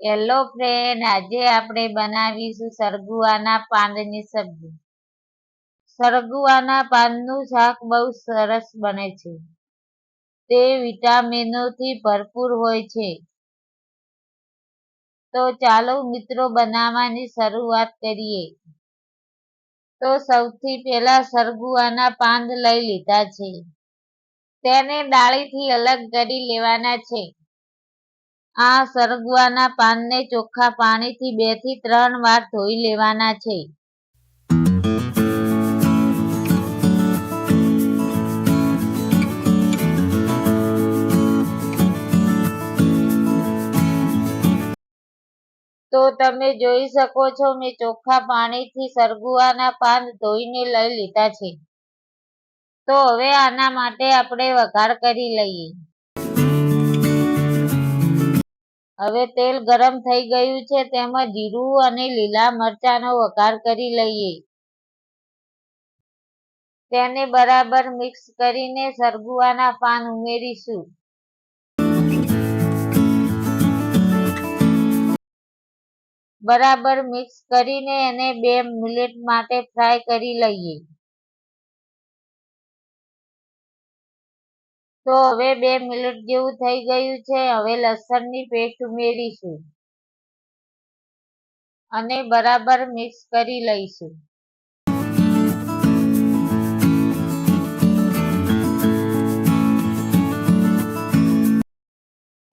Hello friend આજે આપણે બનાવીશું સરગુઆના પાનની સબ્જી. સરગુઆના પાનનું શાક બહુ સરસ બને છે. તે વિટામિનોથી ભરપૂર હોય છે. તો ચાલો મિત્રો બનાવવાની શરૂઆત કરીએ. તો સૌથી પહેલા સરગુઆના પાન લઈ લીધા છે. તેને ડાળીથી અલગ કરી લેવાના છે. આ સરગવાના પાનને ચોખ્ખા પાણીથી બેથી ત્રણ વાર ધોઈ લેવાના છે. તો તમે જોઈ શકો છો મેં ચોખ્ખા પાણીથી સરગુઆના પાન ધોઈને લઈ લીધા છે. તો હવે આના માટે આપણે વઘાર કરી લઈએ. હવે તેલ ગરમ થઈ ગયું છે, તેમાં જીરું અને લીલા મરચાંનો વઘાર કરી લઈએ. તેને બરાબર મિક્સ કરીને સરગુઆના પાન ઉમેરીશું. બરાબર મિક્સ કરીને એને બે મિનિટ માટે ફ્રાય કરી લઈએ. તો હવે બે મિનિટ જેવું થઈ ગયું છે. હવે લસણની પેસ્ટ ઉમેરીશું. અને બરાબર મિક્સ કરી લઈશું.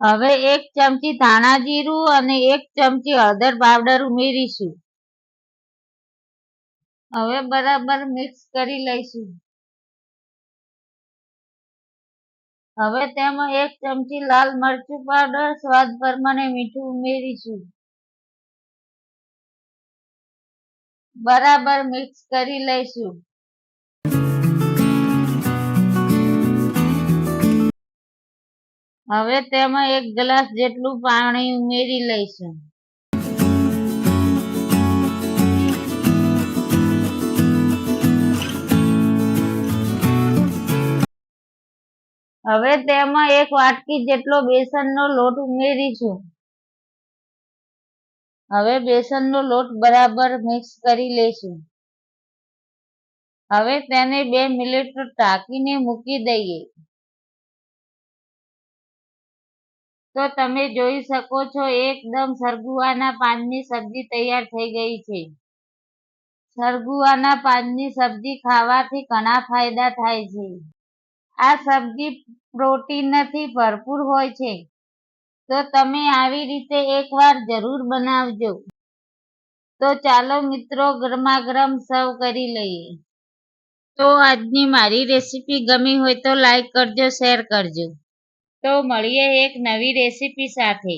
હવે એક ચમચી ધાણા જીરું અને એક ચમચી હળદર પાવડર ઉમેરીશું. હવે બરાબર મિક્સ કરી લઈશું. હવે તેમાં એક ચમચી લાલ મરચું પાવડર, સ્વાદ પ્રમાણે મીઠું ઉમેરીશું. બરાબર મિક્સ કરી લઈશું. હવે તેમાં એક ગ્લાસ જેટલું પાણી ઉમેરી લઈશું. હવે તેમાં એક વાટકી જેટલો બેસનનો લોટ ઉમેરીશું. હવે બેસનનો લોટ બરાબર મિક્સ કરી લઈશું. હવે તેને બે મિનિટ ટાંકીને મૂકી દઈએ. તો તમે જોઈ શકો છો, એકદમ સરગુવાના પાનની સબ્જી તૈયાર થઈ ગઈ છે. સરગુઆના પાનની સબ્જી ખાવાથી ઘણા ફાયદા થાય છે. આ સબ્જી પ્રોટીનથી ભરપૂર હોય છે. તો તમે આવી રીતે એકવાર જરૂર બનાવજો. તો ચાલો મિત્રો ગરમા ગરમ સર્વ કરી લઈએ. તો આજની મારી રેસીપી ગમી હોય તો લાઈક કરજો, શેર કરજો. તો મળીએ એક નવી રેસીપી સાથે.